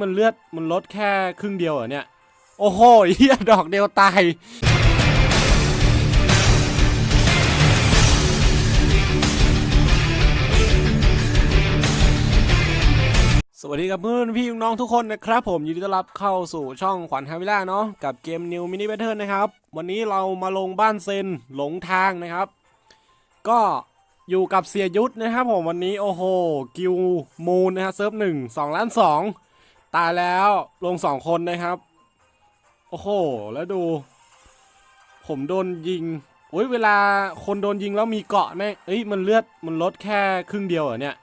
มันเลือดมันลดแค่ครึ่งเดียวเหรอเนี่ย โอ้โหเฮียดอกเดียวตาย สวัสดีครับเพื่อนพี่น้องทุกคนนะครับผมยินดีต้อนรับเข้าสู่ช่องขวัญฮาวิล่าเนาะกับเกม New Mini Battle นะครับ วันนี้เรามาลงบ้านเซนหลงทางนะครับ ก็อยู่กับเสียยุทธนะครับผมวันนี้โอ้โห กิวมูนนะฮะเซิร์ฟหนึ่งสองล้านสอง ตายแล้วลงสองคนนะครับ โอ้โห แล้วดู ผมโดนยิงโอ้ยเวลาคนโดนยิงแล้วมีเกาะแม่งเอ้ยมันเลือดมันลดแค่ครึ่งเดียวเหรอเนี่ย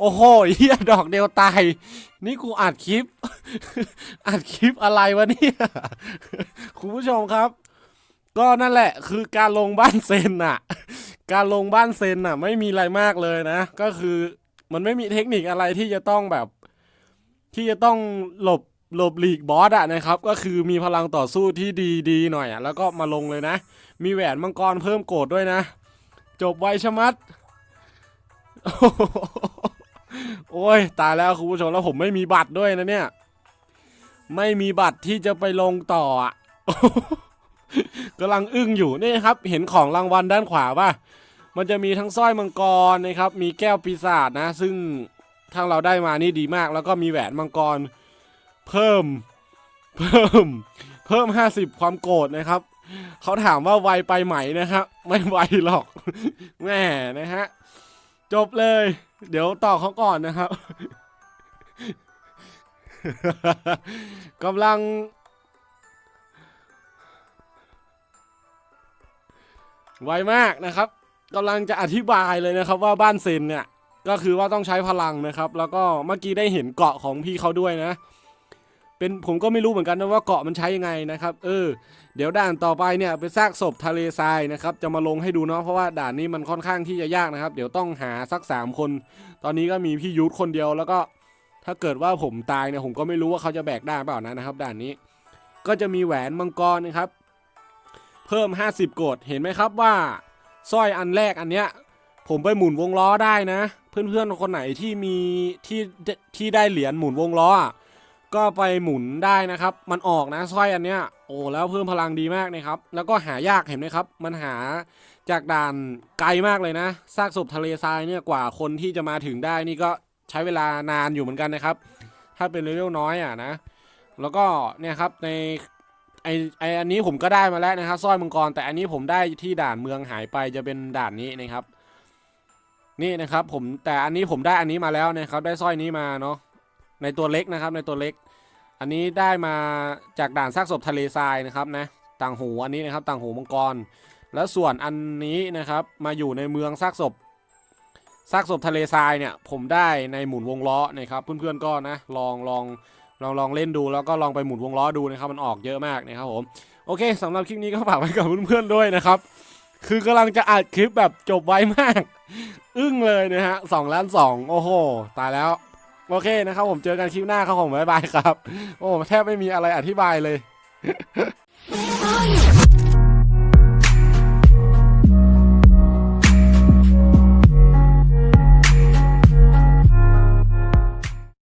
โอ้โหเฮียดอกเดียวตาย นี่กูอัดคลิป อัดคลิปอะไรวะเนี่ย คุณผู้ชมครับ ก็นั่นแหละคือการลงบ้านเซนน่ะ การลงบ้านเซนน่ะ ไม่มีอะไรมากเลยนะ ก็คือมันไม่มีเทคนิคอะไรที่จะต้องแบบ ที่จะต้องหลบหลบหลีกบอสอะนะครับก็คือมีพลังต่อสู้ที่ดีดีหน่อยอะแล้วก็มาลงเลยนะ มีแหวนมังกรเพิ่มโกรธด้วยนะ จบไวชะมัด โอ้ยตายแล้วคุณผู้ชมแล้วผมไม่มีบัตรด้วยนะเนี่ย ไม่มีบัตรที่จะไปลงต่ออะกำลังอึ้งอยู่นี่ครับ เห็นของรางวัลด้านขวาป่ะมันจะมีทั้งสร้อยมังกรนะครับ มีแก้วปีศาจนะ ซึ่ง ทางเราได้มานี่ดีมาก แล้วก็มีแหวนมังกร เพิ่ม เพิ่ม เพิ่ม50ความโกรธนะครับ เขาถามว่าไวไปไหมนะครับ ไม่ไวหรอก แม่นะฮะ จบเลย เดี๋ยวต่อเขาก่อนนะครับกำลัง ไวมากนะครับกำลังจะอธิบายเลยนะครับว่าบ้านเซนเนี่ย ก็คือว่าต้องใช้พลังนะครับ แล้วก็เมื่อกี้ได้เห็นเกาะของพี่เขาด้วยนะ เป็นผมก็ไม่รู้เหมือนกันนะว่าเกาะมันใช้ยังไงนะครับ เออ เดี๋ยวด่านต่อไปเนี่ยเป็นซากศพทะเลทรายนะครับ จะมาลงให้ดูเนาะเพราะว่าด่านนี้มันค่อนข้างที่จะยากนะครับ เดี๋ยวต้องหาสักสามคน ตอนนี้ก็มีพี่ยุทธคนเดียวแล้วก็ ถ้าเกิดว่าผมตายเนี่ยผมก็ไม่รู้ว่าเขาจะแบกได้เปล่านะนะครับ ด่านนี้ ก็จะมีแหวนมังกรนะครับ เพิ่ม 50 โกดเห็นไหมครับว่าสร้อยอันแรกอันเนี้ย ผมไปหมุนวงล้อได้นะ เพื่อนๆคนไหนที่มีที่ที่ได้เหรียญหมุนวงล้อก็ไปหมุนได้นะครับ มันออกนะสร้อยอันเนี้ย โอ้แล้วเพิ่มพลังดีมากนะครับ แล้วก็หายากเห็นไหมครับ มันหาจากด่านไกลมากเลยนะซากศพทะเลทรายเนี่ยกว่าคนที่จะมาถึงได้นี่ก็ใช้เวลานานอยู่เหมือนกันนะครับ ถ้าเป็นเลเวลน้อยอะนะ แล้วก็เนี่ยครับในไอไออันนี้ผมก็ได้มาแล้วนะครับสร้อยมังกรแต่อันนี้ผมได้ที่ด่านเมืองหายไปจะเป็นด่านนี้นะครับ นี่นะครับผมแต่อันนี้ผมได้อันนี้มาแล้วนะครับได้สร้อยนี้มาเนาะในตัวเล็กนะครับในตัวเล็ก อันนี้ได้มาจากด่านซากศพทะเลทรายนะครับนะต่างหูอันนี้นะครับต่างหูมังกร แล้วส่วนอันนี้นะครับมาอยู่ในเมืองซากศพซากศพทะเลทรายเนี่ยผมได้ในหมุนวงล้อนะครับเพื่อนๆก็นะลองลองลองลองเล่นดูแล้วก็ลองไปหมุนวงล้อดูนะครับมันออกเยอะมากนะครับผมโอเคสำหรับคลิปนี้ก็ฝากไว้กับเพื่อนๆด้วยนะครับ คือกำลังจะอัดคลิปแบบจบไวมาก อึ้งเลยนะฮะสองล้านสองโอ้โห ตายแล้ว โอเคนะครับผมเจอกันคลิปหน้าครับผมบ๊ายบายครับ โอ้แทบไม่มีอะไรอธิบายเลย